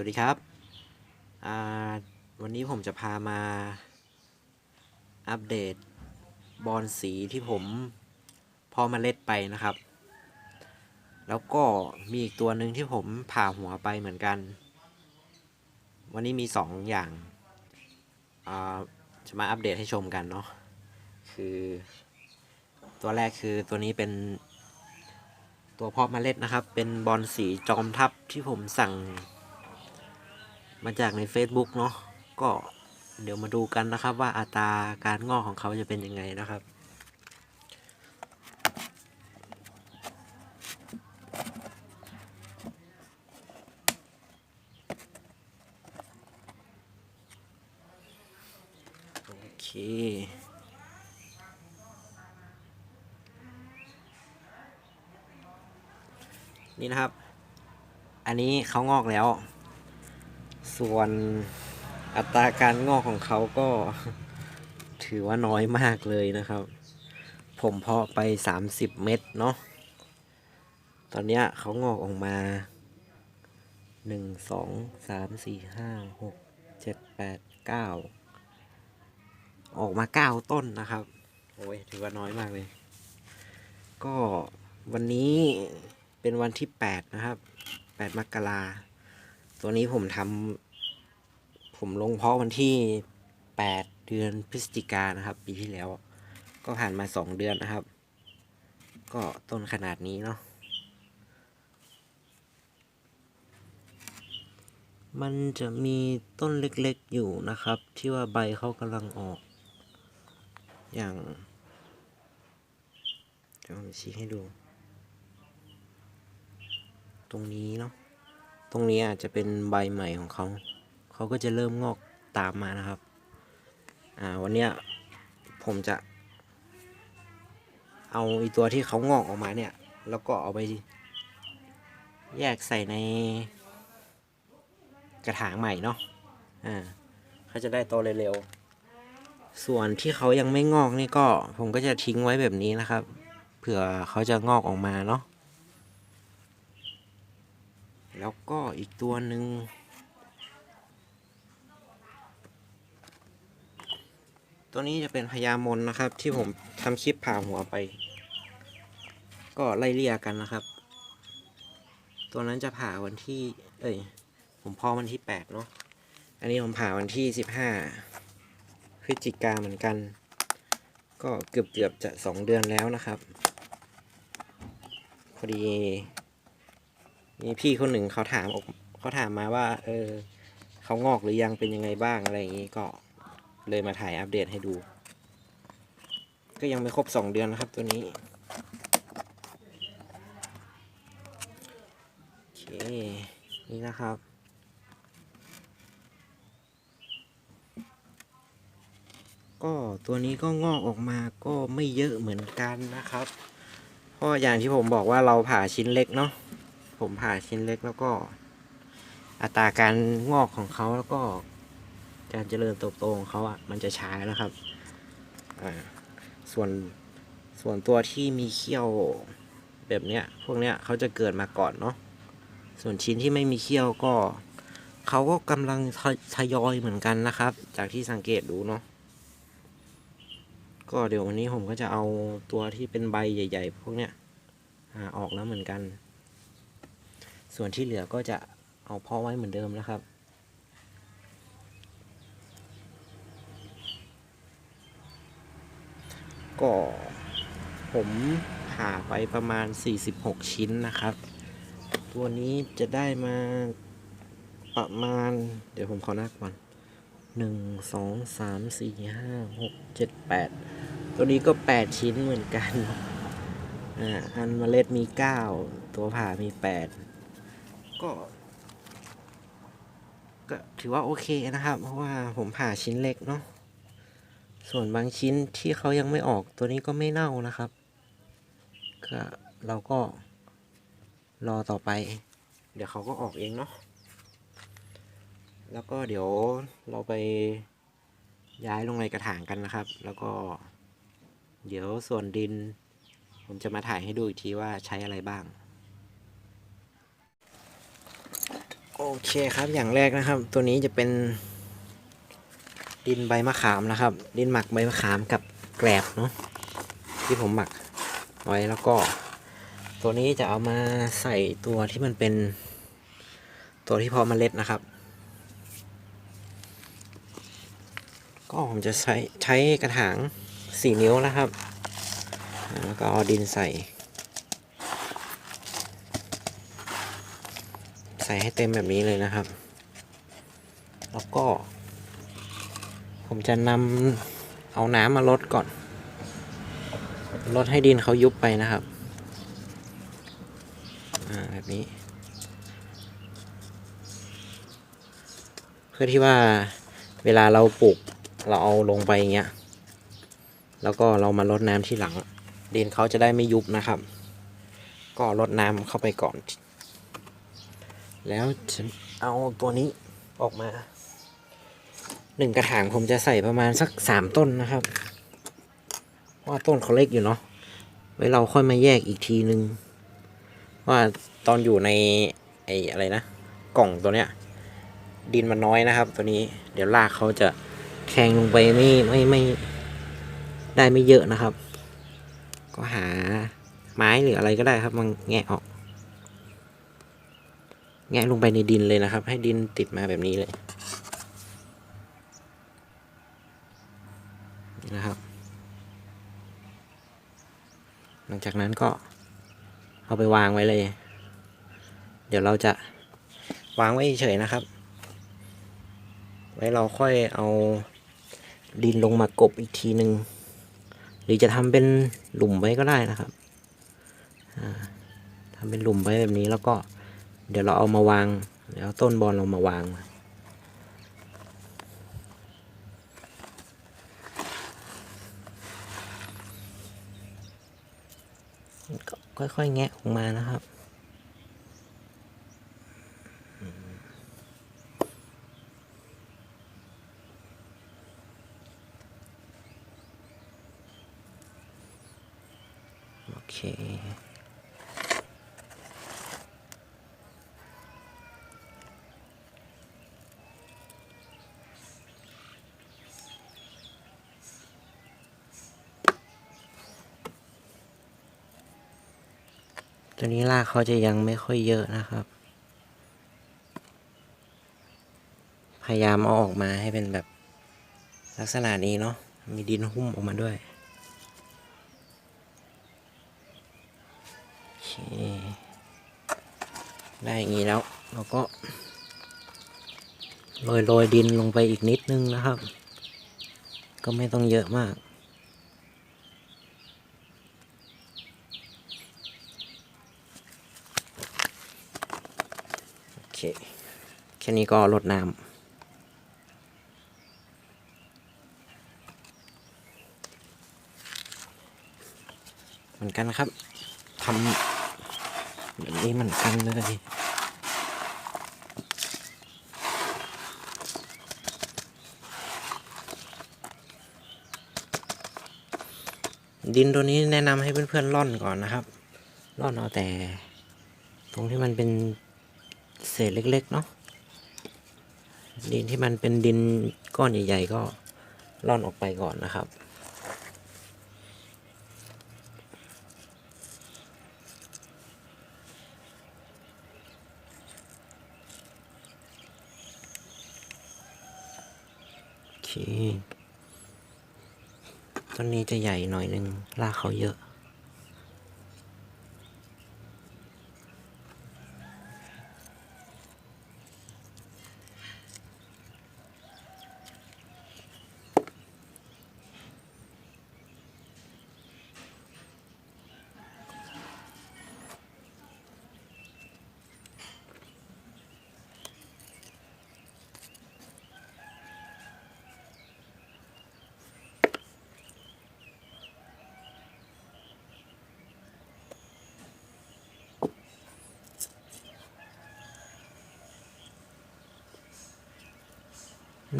วัสดีครับ วันนี้ผมจะพามาอัปเดตบอลสีที่ผมพอมาเล็ดไปนะครับ แล้วก็มีอีกตัวหนึ่งที่ผมผ่าหัวไปเหมือนกัน วันนี้มีสองอย่างาจะมาอัปเดตให้ชมกันเนาะ คือตัวแรกคือตัวนี้เป็นตัวเพาะเมล็ดนะครับ เป็นบอลสีจอมทัพที่ผมสั่ง มาจากใน Facebook เนาะก็เดี๋ยวมาดูกันนะครับว่าอัตราการงอกของเขาจะเป็นยังไงนะครับ โอเคนี่นะครับ อันนี้เขางอกแล้ว ส่วนอัตราการงอกของเขาก็ถือว่าน้อยมากเลยนะครับ ผมเพาะไป 30 เม็ดเนาะตอนนี้เขางอกออกมา 1 2 3 4 5 6 7 8 9 ออกมา 9 ต้นนะครับ โอ้ยถือว่าน้อยมากเลย ก็วันนี้เป็นวันที่ 8 นะครับ 8 มกราตัวนี้ผมทำ ผมลงเพาะวันที่ 8 เดือนพฤศจิกายนะครับ ปีที่แล้ว ก็ผ่านมา 2 เดือนนะครับ ก็ต้นขนาดนี้เนาะมันจะมีต้นเล็กๆอยู่นะครับ ที่ว่าใบเขากำลังออก อย่างเดี๋ยวผมชี้ให้ดู ตรงนี้เนาะตรงนี้อาจจะเป็นใบใหม่ของเขา เขาก็จะเริ่มงอกตามมานะครับ อ่าวันนี้ผมจะ เอาไอีตัวที่เขางอกออกมาเนี่ย แล้วก็เอาไป แยกใส่ในกระถางใหม่เนาะ อ่าเขาจะได้โตเร็วๆ ส่วนที่เขายังไม่งอกนี่ก็ผมก็จะทิ้งไว้แบบนี้นะครับ เผื่อเขาจะงอกออกมาเนาะ แล้วก็อีกตัวหนึ่ง ตัวนี้จะเป็นพญามนนะครับ ที่ผมทำคลิปผ่าหัวไป ก็ไล่เลี่ยกันนะครับ ตัวนั้นจะผ่าวันที่ เอ้ย ผมพอวันที่แปดเนาะอันนี้ผมผ่าวันที่สิบห้าพฤศจิกาเหมือนกัน ก็เกือบเกือบจะสองเดือนแล้วนะครับพอดีมีพี่คนหนึ่งเขาถามออกเขาถามมาว่า เออเขางอกหรือยังเป็นยังไงบ้างอะไรอย่างนี้ก็ เลยมาถ่ายอัปเดตให้ดู ก็ยังไม่ครบสองเดือนนะครับตัวนี้โอเคนี่นะครับก็ตัวนี้ก็งอกออกมาก็ไม่เยอะเหมือนกันนะครับเพราะอย่างที่ผมบอกว่าเราผ่าชิ้นเล็กเนาะผมผ่าชิ้นเล็กแล้วก็ อัตราการงอกของเขาแล้วก็ การเจริญเติบโตของเขาอะมันจะช้านะครับอ่าส่วนส่วนตัวที่มีเขี้ยวแบบเนี้ยพวกเนี้ยเขาจะเกิดมาก่อนเนาะส่วนชิ้นที่ไม่มีเขี้ยวก็เขาก็กำลังทยทยอยเหมือนกันนะครับ จากที่สังเกตดูเนาะก็เดี๋ยววันนี้ผมก็จะเอาตัวที่เป็นใบใหญ่ ๆ พวกเนี้ยอ่าออกแล้วเหมือนกัน ส่วนที่เหลือก็จะเอาเพาะไว้เหมือนเดิมนะครับ ก็ผมผ่าไปประมาณ 46 ชิ้นนะครับ ตัวนี้จะได้มาประมาณ เดี๋ยวผมขอนับก่อน1 2 3 4 5 6 7 8ตัวนี้ก็8ชิ้นเหมือนกัน อ่า อันเมล็ดมี9ตัวผ่ามี8ก็ ก็ถือว่าโอเคนะครับ เพราะว่าผมผ่าชิ้นเล็กเนาะ ส่วนบางชิ้นที่เขายังไม่ออกตัวนี้ก็ไม่เน่านะครับ ก็เราก็รอต่อไป เดี๋ยวเขาก็ออกเองเนาะ แล้วก็เดี๋ยวเราไปย้ายลงในกระถางกันนะครับ แล้วก็ เดี๋ยวส่วนดิน ผมจะมาถ่ายให้ดูอีกทีว่าใช้อะไรบ้าง โอเคครับอย่างแรกนะครับ ตัวนี้จะเป็น ดินใบมะขามนะครับ ดินหมักใบมะขามกับแกลบเนาะที่ผมหมักไว้แล้วก็ ตัวนี้จะเอามาใส่ตัวที่มันเป็น ตัวที่พาะเมล็ดนะครับ ก็ผมจะใช้ใช้กระถางสี่นิ้วนะครับแล้วก็เอาดินใส่ ใส่ให้เต็มแบบนี้เลยนะครับ แล้วก็ ผมจะนำเอาน้ำมาลดก่อน ลดให้ดินเขายุบไปนะครับ อ่าแบบนี้ เพื่อที่ว่าเวลาเราปลูกเราเอาลงไปอย่างเงี้ย แล้วก็เรามาลดน้ำที่หลัง ดินเขาจะได้ไม่ยุบนะครับ ก็ลดน้ำเข้าไปก่อน แล้วฉันเอาตัวนี้ออกมา หนึ่งกระถางผมจะใส่ประมาณสักสามต้นนะครับ ว่าต้นเขาเล็กอยู่เนาะไว้เราค่อยมาแยกอีกทีนึง ว่าตอนอยู่ในไอ้อะไรนะ กล่องตัวเนี้ย ดินมันน้อยนะครับ ตัวนี้เดี๋ยวรากเขาจะแทงลงไปไม่ไม่ไม่ได้ไม่เยอะนะครับ ก็หาไม้หรืออะไรก็ได้ครับมันแงะออก แงะลงไปในดินเลยนะครับ ให้ดินติดมาแบบนี้เลยนี่นะครับ ห ลังจากนั้นก็เอาไปวางไว้เลย เดี๋ยวเราจะวางไว้เฉยนะครับ ไว้เราค่อยเอาดินลงมากบอีกทีหนึ่งหรือจะทำเป็นหลุมไว้ก็ได้นะครับทำเป็นหลุมไว้แบบนี้แล้วก็ เดี๋ยวเราเอามาวางเดี๋ยวต้นบอลเรามาวาง ก็ค่อยๆแงะออกมานะครับ โอเค ตัวนี้รากเขาจะยังไม่ค่อยเยอะนะครับ พยายามเอาออกมาให้เป็นแบบลักษณะนี้เนาะ มีดินหุ้มออกมาด้วยโอเคได้อย่างนี้แล้ว เราก็โรยโรยดินลงไปอีกนิดนึงนะครับ ก็ไม่ต้องเยอะมาก โอเค แค่นี้ก็รดน้ำเหมือนกันครับทำแบบนี้เหมือนกันเลย ดินตัวนี้แนะนำให้เพื่อนๆร่อนก่อนนะครับร่อนเอาแต่ ตรงที่มันเป็นเศษเล็กๆเนาะ ดินที่มันเป็นดินก้อนใหญ่ๆก็ร่อนออกไปก่อนนะครับ โอเคต้นนี้จะใหญ่หน่อยหนึ่งรากเขาเยอะ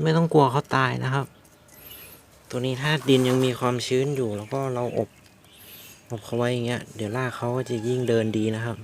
ไม่ต้องกลัวเขาตายนะครับ ตัวนี้ถ้าดินยังมีความชื้นอยู่ แล้วก็เราอบอบเขาไว้อย่างเงี้ย เดี๋ยวรากเขาก็จะยิ่งเดินดีนะครับ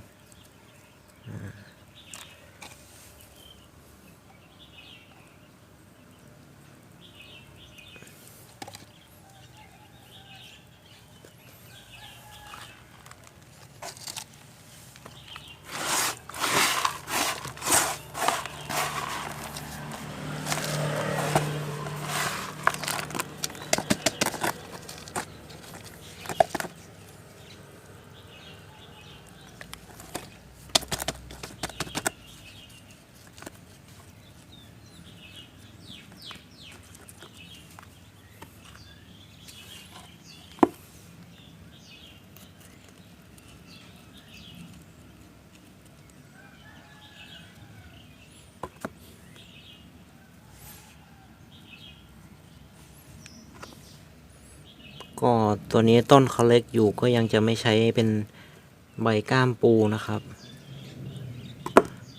ก็ตัวนี้ต้นเขาเล็กอยู่ก็ยังจะไม่ใช้เป็นใบก้ามปูนะครับ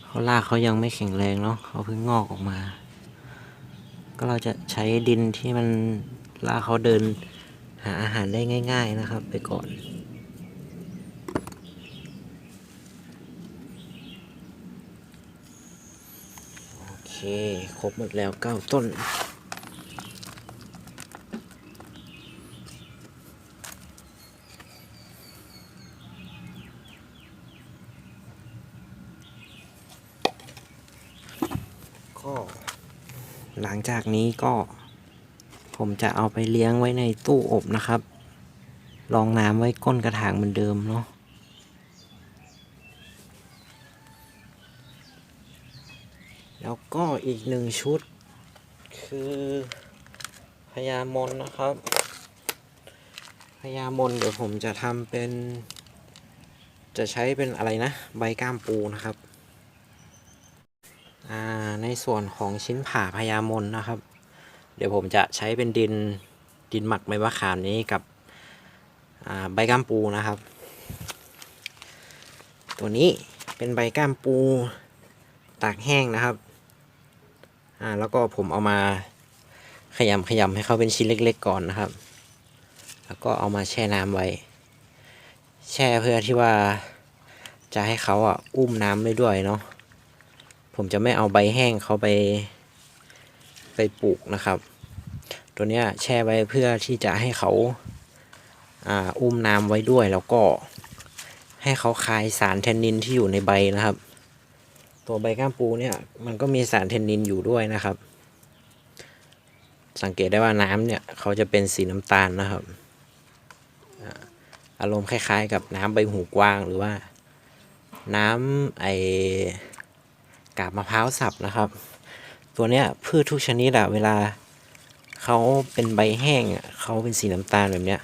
เขารากเขายังไม่แข็งแรงเนาะเขาเพิ่งงอกออกมา ก็เราจะใช้ดินที่มันรากเขาเดินหาอาหารได้ง่าย ๆนะครับ ไปก่อนโอเคครบหมดแล้วเก้าต้น ก็ หลังจากนี้ก็ ผมจะเอาไปเลี้ยงไว้ในตู้อบนะครับ รองน้ำไว้ก้นกระถางเหมือนเดิมเนาะแล้วก็อีกหนึ่งชุด คือพญามนนะครับพญามนเดี๋ยวผมจะทำเป็น จะใช้เป็นอะไรนะ ใบก้ามปูนะครับ ส่วนของชิ้นผ่าพญามนนะครับ เดี๋ยวผมจะใช้เป็นดินดินหมักใบมะขามนี้กับใบก้ามปูนะครับ ตัวนี้เป็นใบก้ามปูตากแห้งนะครับอ่าแล้วก็ผมเอามาขยำขยำให้เขาเป็นชิ้นเล็ก ๆ ก่อนนะครับ แล้วก็เอามาแช่น้ำไว้ แช่เพื่อที่ว่าจะให้เขาอะอุ้มน้ำได้ด้วยเนาะ ผมจะไม่เอาใบแห้งเขาไป ไปปลูกนะครับ ตัวเนี้ยแช่ไว้เพื่อที่จะให้เขาอ่าอุ้มน้ำไว้ด้วยแล้วก็ ให้เขาคายสารแทนนินที่อยู่ในใบนะครับ ตัวใบก้ามปูเนี่ยมันก็มีสารแทนนินอยู่ด้วยนะครับ สังเกตได้ว่าน้ำเนี่ยเขาจะเป็นสีน้ำตาลนะครับอาอารมณ์คล้ายๆ กับน้ำใบหูกว้างหรือว่า น้ำไอ กาบมะพร้าวสับนะครับ ตัวเนี้ยพืชทุกชนิดอะเวลาเขาเป็นใบแห้งอะเขาเป็นสีน้ำตาลแบบเนี้ย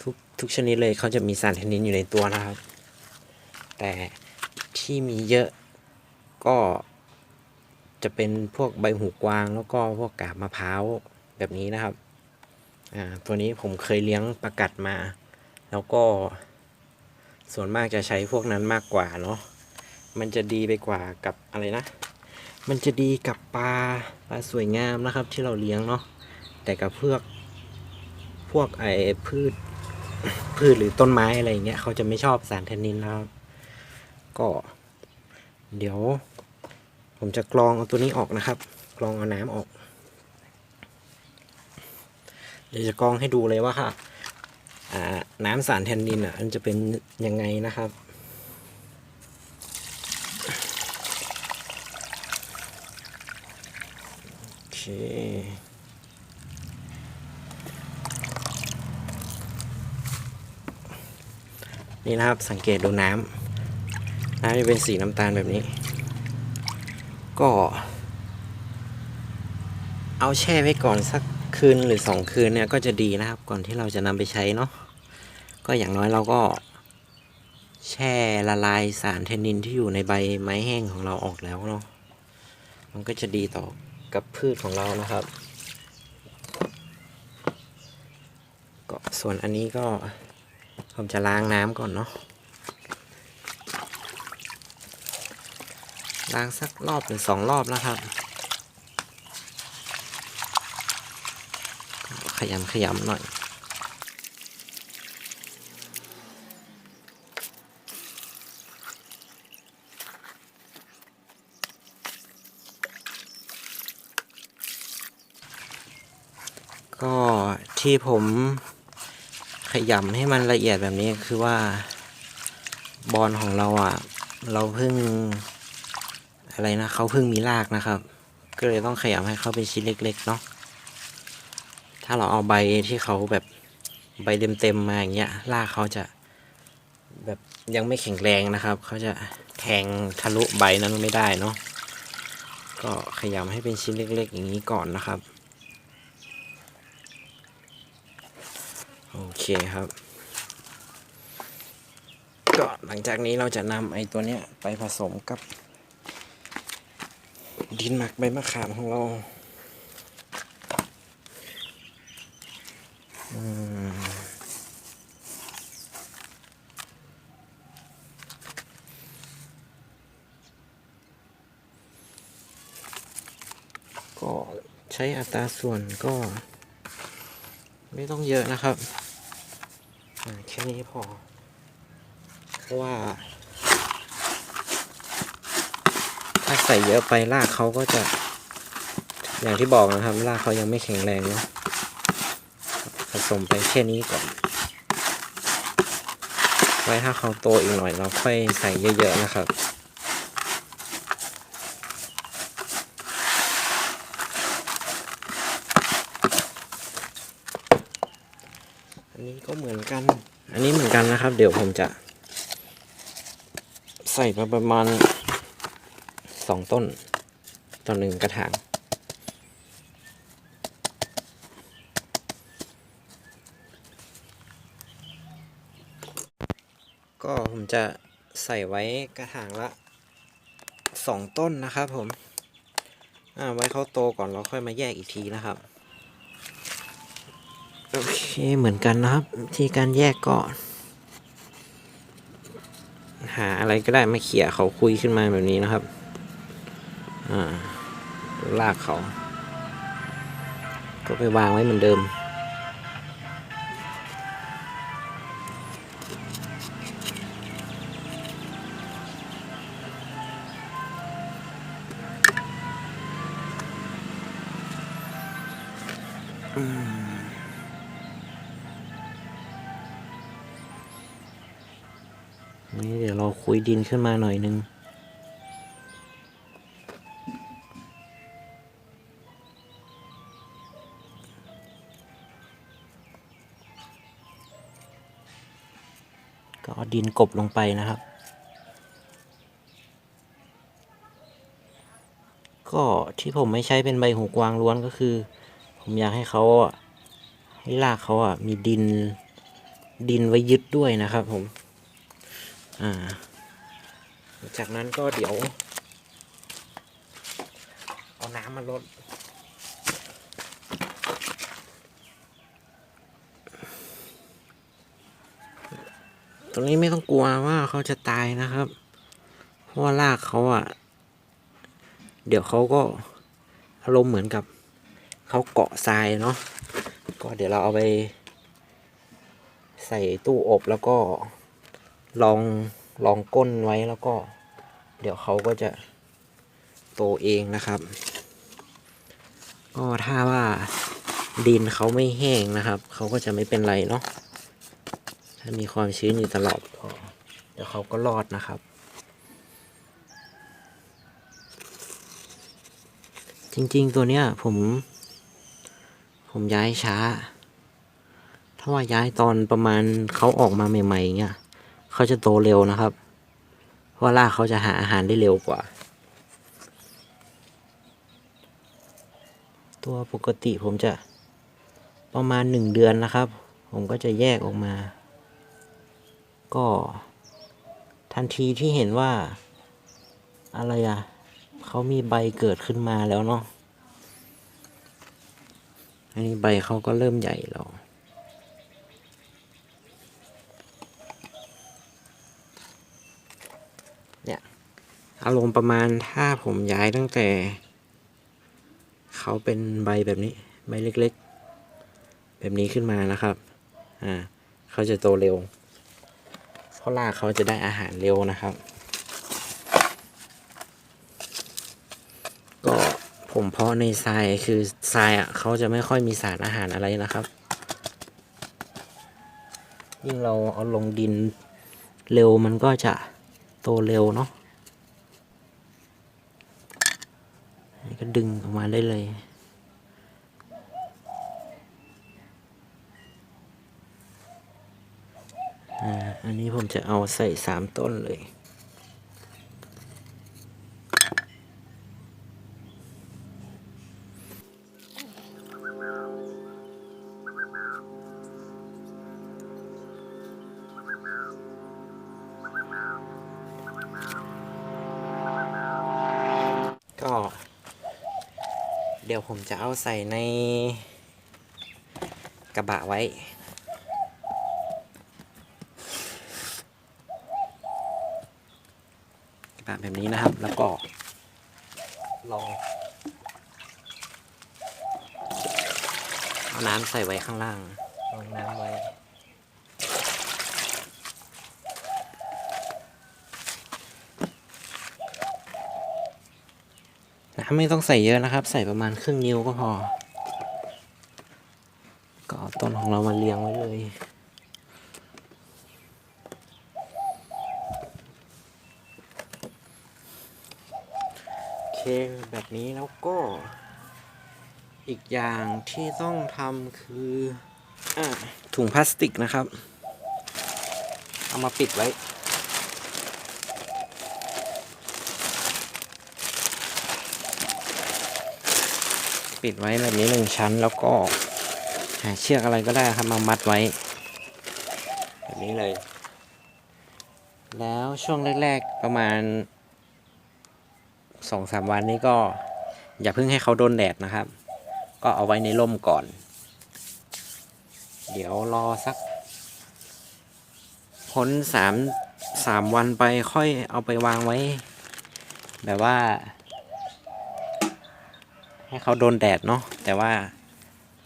ทุกทุกชนิดเลยเขาจะมีสารแทนนินอยู่ในตัวนะครับ แต่ที่มีเยอะก็จะเป็นพวกใบหูกวางแล้วก็พวกกาบมะพร้าวแบบนี้นะครับอ่าตัวนี้ผมเคยเลี้ยงประกัดมา แล้วก็ส่วนมากจะใช้พวกนั้นมากกว่าเนาะ มันจะดีไปกว่ากับอะไรนะ มันจะดีกับปลาปลาสวยงามนะครับ ที่เราเลี้ยงเนาะแต่กับพวกพวกไอ้พืชพืชหรือต้นไม้อะไรอย่างเงี้ยเขาจะไม่ชอบสารแทนนินนะครับ ก็ เดี๋ยว ผมจะกรองเอาตัวนี้ออกนะครับ กรองเอาน้ำออก เดี๋ยวจะกรองให้ดูเลยว่าค่ะน้ำสารแทนนินอะมันจะเป็นยังไงนะครับ โอ เคนี่นะครับสังเกตดูน้ำน้ำจะเป็นสีน้ำตาลแบบนี้ ก็ เอาแช่ไว้ก่อนสักคืนหรือสองคืนเนี่ยก็จะดีนะครับ ก่อนที่เราจะนำไปใช้เนาะก็อย่างน้อยเราก็ แช่ละลายสารเทนนินที่อยู่ในใบไม้แห้งของเราออกแล้วเนาะมันก็จะดีต่อ กับพืชของเรานะครับ ก็ส่วนอันนี้ก็ผมจะล้างน้ำก่อนเนาะล้างสักรอบหรือสองรอบแล้วครับ ขยำขยำหน่อย ก็ ที่ผมขยำให้มันละเอียดแบบนี้คือว่าบอลของเราอะ เราเพิ่งอะไรนะเขาเพิ่งมีรากนะครับ ก็เลยต้องขยำให้เขาเป็นชิ้นเล็ก ๆ เนาะถ้าเราเอาใบที่เขาแบบใบเต็มๆมาอย่างเงี้ยรากเขาจะแบบยังไม่แข็งแรงนะครับ เขาจะแทงทะลุใบนั้นไม่ได้เนาะก็ขยำให้เป็นชิ้นเล็ก ๆ อย่างนี้ก่อนนะครับ โอเคครับ ก็หลังจากนี้เราจะนำไอ้ตัวเนี้ยไปผสมกับ ดินหมักใบมะขามของเราก็ใช้อัตราส่วนก็ ไม่ต้องเยอะนะครับ แค่นี้พอ เพราะว่า ถ้าใส่เยอะไปรากเขาก็จะ อย่างที่บอกนะครับรากเขายังไม่แข็งแรงเนะผสมไปแค่นี้ก่อน ไว้ถ้าเขาโตอีกหน่อยเราค่อยใส่เยอะๆนะครับอันนี้ก็เหมือนกัน กันนะครับ เดี๋ยวผมจะ ใส่ไปประมาณสองต้นต่อหนึ่งกระถางก็ผมจะใส่ไว้กระถางละสองต้นนะครับผม อ่าไว้เขาโตก่อนเราค่อยมาแยกอีกทีนะครับ โอเคเหมือนกันนะครับวิธีการแยกก็ หาอะไรก็ได้มาเขี่ยเขาคุยขึ้นมาแบบนี้นะครับ อ่าลากเขา ก็ไปวางไว้เหมือนเดิม ดินขึ้นมาหน่อยนึง ก็เอาดินกบลงไปนะครับ ก็ที่ผมไม่ใช้เป็นใบหูกวางล้วนก็คือ ผมอยากให้เขาให้รากเขาอะมีดินดินไว้ยึดด้วยนะครับผม อ่า จากนั้นก็เดี๋ยว เอาน้ำมาลดตรงนี้ไม่ต้องกลัวว่าเขาจะตายนะครับ เพราะว่ารากเขาอะ เดี๋ยวเขาก็อารมณ์เหมือนกับเขาเกาะทรายเนาะ ก็เดี๋ยวเราเอาไป ใส่ตู้อบแล้วก็ลอง ลองก้นไว้แล้วก็ เดี๋ยวเขาก็จะโตเองนะครับ ก็ถ้าว่าดินเขาไม่แห้งนะครับ เขาก็จะไม่เป็นไรเนาะถ้ามีความชื้นอยู่ตลอดก็เดี๋ยวเขาก็รอดนะครับ จริงๆตัวเนี้ยผม ผมย้ายช้า ถ้าว่าย้ายตอนประมาณเขาออกมาใหม่ๆเงี้ย เขาจะโตเร็วนะครับ เพราะว่ารากเขาจะหาอาหารได้เร็วกว่า ตัวปกติผมจะประมาณหนึ่งเดือนนะครับ ผมก็จะแยกออกมา ก็ทันทีที่เห็นว่า อะไรอะเขามีใบเกิดขึ้นมาแล้วเนาะอันนี้ใบเขาก็เริ่มใหญ่แล้ว เนี่ย อารมณ์ประมาณถ้าผมย้ายตั้งแต่ เขาเป็นใบแบบนี้ ใบเล็กๆ แบบนี้ขึ้นมานะครับ อ่า เขาจะโตเร็ว เพราะรากเขาจะได้อาหารเร็วนะครับ ก็ผมเพาะในทรายคือทรายอะเขาจะไม่ค่อยมีสารอาหารอะไรนะครับ ยิ่งเราเอาลงดินเร็วมันก็จะโตเร็วเนาะนี่ก็ ดึงออกมาได้เลยอ่าอันนี้ผมจะเอาใส่สามต้นเลย เดี๋ยวผมจะเอาใส่ในกระบะไว้ กระบะแบบนี้นะครับ แล้วก็ลองเอาน้ำใส่ไว้ข้างล่าง ลองน้ำไว้ ไม่ต้องใส่เยอะนะครับ ใส่ประมาณครึ่งนิ้วก็พอ ก็เอาต้นของเรามาเรียงไว้เลยโอเคแบบนี้แล้วก็อีกอย่างที่ต้องทำคืออถุงพลาสติกนะครับ เอามาปิดไว้ ปิดไว้แบบนี้หนึ่งชั้นแล้วก็หาเชือกอะไรก็ได้ครับมามัดไว้ แบบนี้เลย แล้วช่วงแรกๆประมาณสองสามวันนี้ก็อย่าเพิ่งให้เขาโดนแดดนะครับ ก็เอาไว้ในร่มก่อน เดี๋ยวรอสักพ้นสามสามวันไปค่อยเอาไปวางไว้ แบบว่า ให้เขาโดนแดดเนาะแต่ว่า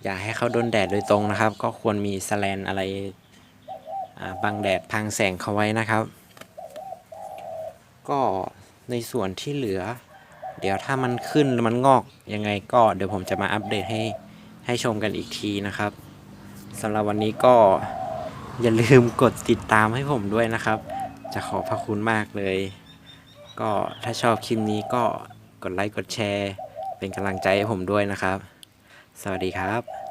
อย่าให้เขาโดนแดดโดยตรงนะครับ ก็ควรมีสแลนอะไรบังแดดพังแสงเขาไว้นะครับ ก็ในส่วนที่เหลือ เดี๋ยวถ้ามันขึ้นมันงอกยังไงก็เดี๋ยวผมจะมาอัปเดตให้ให้ชมกันอีกทีนะครับสำหรับวันนี้ก็อย่าลืมกดติดตามให้ผมด้วยนะครับ จะขอบพระคุณมากเลย ก็ถ้าชอบคลิปนี้ก็กดไลค์กดแชร์ เป็นกำลังใจให้ผมด้วยนะครับ สวัสดีครับ